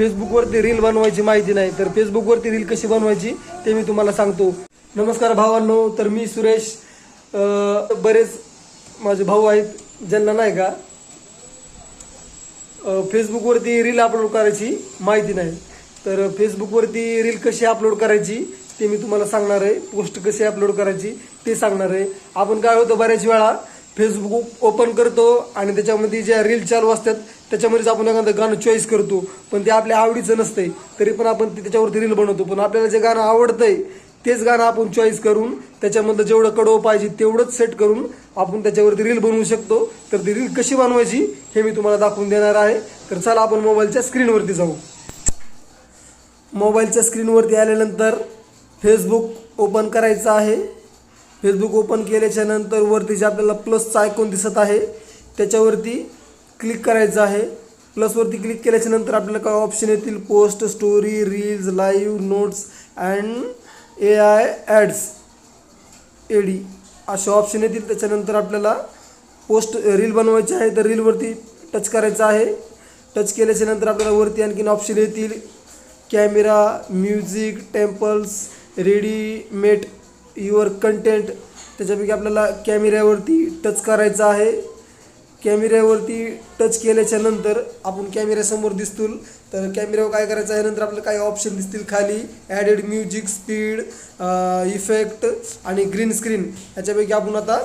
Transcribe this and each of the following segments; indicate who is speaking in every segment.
Speaker 1: फेसबुकवरती reel बनवायची माहिती नाही तर फेसबुकवरती रील कशी बनवायची ते मी तुम्हाला सांगतो. नमस्कार भावांनो तर मी सुरेश बरेच माझे भाऊ आहेत ज्यांना नाही का फेसबुकवरती रील अपलोड करायची माहिती नाही. तर फेसबुकवरती रील कशी अपलोड करायची ते मी तुम्हाला सांगणार आहे पोस्ट कशी अपलोड करायची ते सांगणार आहे. आपण काय होतं बऱ्याच वेळा फेसबुक ओपन करतो आणि त्याच्यामध्ये ज्या रील चालू असतात त्याच्यामध्येच आपण एखादं गाणं चॉईस करतो. पण ते आपल्या आवडीचं नसतंय तरी पण आपण ते त्याच्यावरती रील बनवतो. पण आपल्याला जे गाणं आवडतंय तेच गाणं आपण चॉईस करून त्याच्यामधलं जेवढं कडवं पाहिजे तेवढंच सेट करून आपण त्याच्यावरती रील बनवू शकतो. तर ती रील कशी बनवायची हे मी तुम्हाला दाखवून देणार आहे. तर चला आपण मोबाईलच्या स्क्रीनवरती जाऊ. मोबाईलच्या स्क्रीनवरती आल्यानंतर फेसबुक ओपन करायचं आहे. फेसबुक ओपन केल्याच्यानंतर वरती जे आपल्याला प्लसचा आयकॉन दिसत आहे. त्याच्यावरती क्लिक करायचं आहे. प्लसवरती क्लिक केल्याच्यानंतर आपल्याला काय ऑप्शन येतील? Post story reels live notes and A I ads A D असे ऑप्शन येतील. त्याच्यानंतर आपल्याला पोस्ट रील बनवायची आहे. तर रीलवरती टच करायचं आहे. टच केल्याच्यानंतर आपल्याला वरती आणखीन ऑप्शन येतील. Camera music templates readymade your content त्याच्यापैकी आपल्याला कॅमेऱ्यावरती टच करायचं आहे. कॅमेऱ्यावरती टच केल्याच्यानंतर आपण कॅमेऱ्यासमोर दिसतील. तर कॅमेऱ्यावर काय करायचं आहे? नंतर आपल्याला काही ऑप्शन दिसतील खाली. ॲडेड म्युझिक स्पीड इफेक्ट आणि ग्रीन स्क्रीन ह्याच्यापैकी आपण आता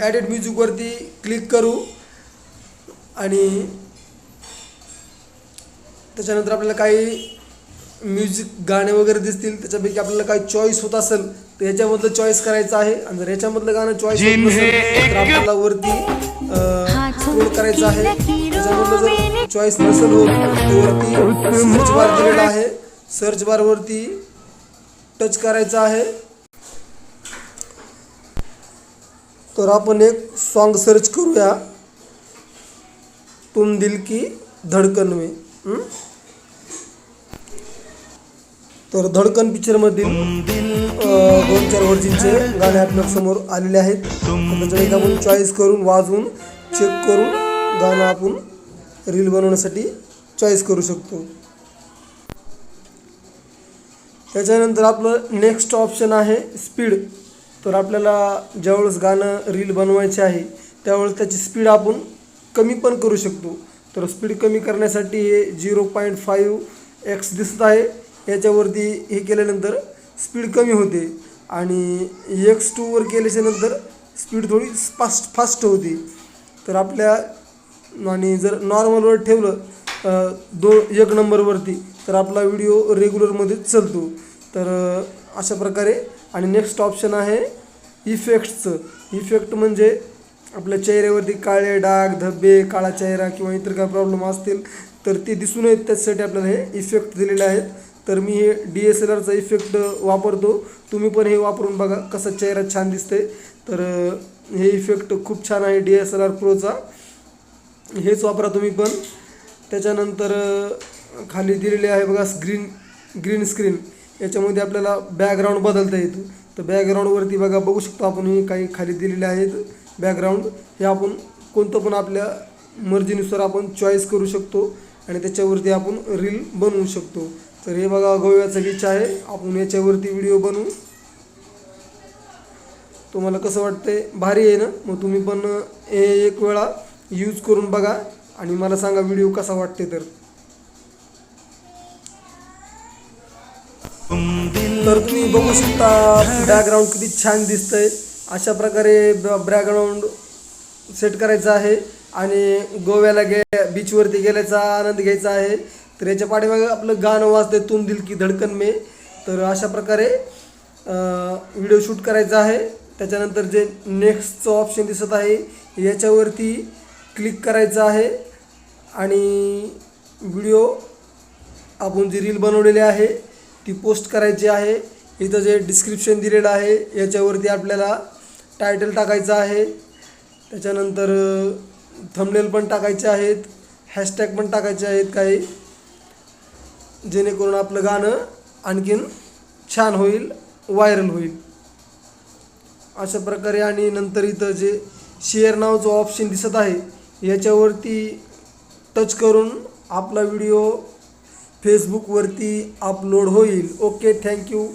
Speaker 1: ॲडेड म्युझिकवरती क्लिक करू. आणि त्याच्यानंतर आपल्याला काही म्युझिक गाणे वगैरे दिसतील. त्याच्यापैकी आपल्याला काही चॉईस होत असेल तर ह्याच्यामधलं चॉईस करायचं आहे आणि जर ह्याच्यामधलं गाणं चॉईस तर आपल्याला वरती स्क्रोल करायचं आहे. त्याच्यामधलं जर चॉईस नसेल होत वरती सर्च बार दिलेला आहे. सर्च बारवरती टच करायचं आहे. तर आपण एक सॉन्ग सर्च करूया. तुम दिल की धडकन में हं? तर धडकन पिक्चरमधील अं, दोन चार वर्षींचे गाणे आपल्यासमोर आलेले आहेत. तर आपण चॉईस करून वाजवून चेक करून गाणं आपण रील बनवण्यासाठी चॉईस करू शकतो. त्याच्यानंतर आपलं नेक्स्ट ऑप्शन आहे स्पीड तर आपल्याला ज्यावेळेस गाणं रील बनवायचे आहे त्यावेळेस त्याची स्पीड आपण कमी पण करू शकतो. तर स्पीड कमी करण्यासाठी हे झिरो पॉईंट फाईव्ह एक्स दिसत आहे. याच्यावरती हे केल्यानंतर स्पीड कमी होते. आणि एक्स टूवर केल्याच्यानंतर स्पीड थोडी फास्ट फास्ट होते. तर आपल्या आणि जर नॉर्मलवर ठेवलं दो एक नंबरवरती तर आपला व्हिडिओ रेग्युलरमध्ये चालतो. तर अशा प्रकारे आणि नेक्स्ट ऑप्शन आहे इफेक्ट्सचं इफेक्ट म्हणजे आपल्या चेहऱ्यावरती काळे डाग धब्बे काळा चेहरा किंवा इतर काय प्रॉब्लेम असतील तर ते दिसून येत त्याच्यासाठी आपल्याला हे इफेक्ट दिलेले आहेत. तर मी हे डी एस एल आरचा इफेक्ट वापरतो. तुम्ही पण हे वापरून बघा कसा चेहरा छान दिसते तर हे इफेक्ट खूप छान आहे डी एस एल आर प्रोचा हेच वापरा तुम्ही पण. त्याच्यानंतर खाली दिलेले आहे बघा स्क्रीन ग्रीन स्क्रीन याच्यामध्ये आपल्याला बॅकग्राऊंड बदलता येतं. तर बॅकग्राऊंडवरती बघा बघू शकतो आपण हे काही खाली दिलेले आहेत. बॅकग्राऊंड हे आपण कोणतं पण आपल्या मर्जीनुसार आपण चॉईस करू शकतो. आणि त्याच्यावरती आपण रील बनवू शकतो. तर हे बघा गोव्याचा बीच आहे. आपण याच्यावरती व्हिडिओ बनवू. तुम्हाला कसं वाटतंय? भारी आहे ना? मग तुम्ही पण हे एक वेळा यूज करून बघा आणि मला सांगा व्हिडिओ कसा वाटते तर. तर तुम्ही बघू शकता बॅकग्राऊंड किती छान दिसतंय. अशा प्रकारे बॅकग्राऊंड सेट करायचं आहे आणि गोव्याला गे बीचवरती गेल्याचा आनंद घ्यायचा आहे. तर याच्या पाठीमागे आपलं गाणं वाजते तुम दिल की धडकन मे. तर अशा प्रकारे व्हिडिओ शूट करायचा आहे. त्याच्यानंतर जे नेक्स्टचं ऑप्शन दिसत आहे याच्यावरती क्लिक करायचं आहे. आणि व्हिडिओ आपण जी रील बनवलेली आहे ती पोस्ट करायची आहे. इथं जे डिस्क्रिप्शन दिलेलं आहे याच्यावरती आपल्याला टायटल टाकायचं आहे. त्याच्यानंतर थंबनेल पण टाकायचे आहेत. हॅशटॅग पण टाकायचे आहेत काही. जेणेकरून आपलं गाणं आणखीन छान होईल व्हायरल होईल. अशा प्रकारे आणि नंतर इथं जे शेअर नावचं ऑप्शन दिसत आहे याच्यावरती टच करून आपला व्हिडिओ फेसबुकवरती अपलोड होईल. Okay thank you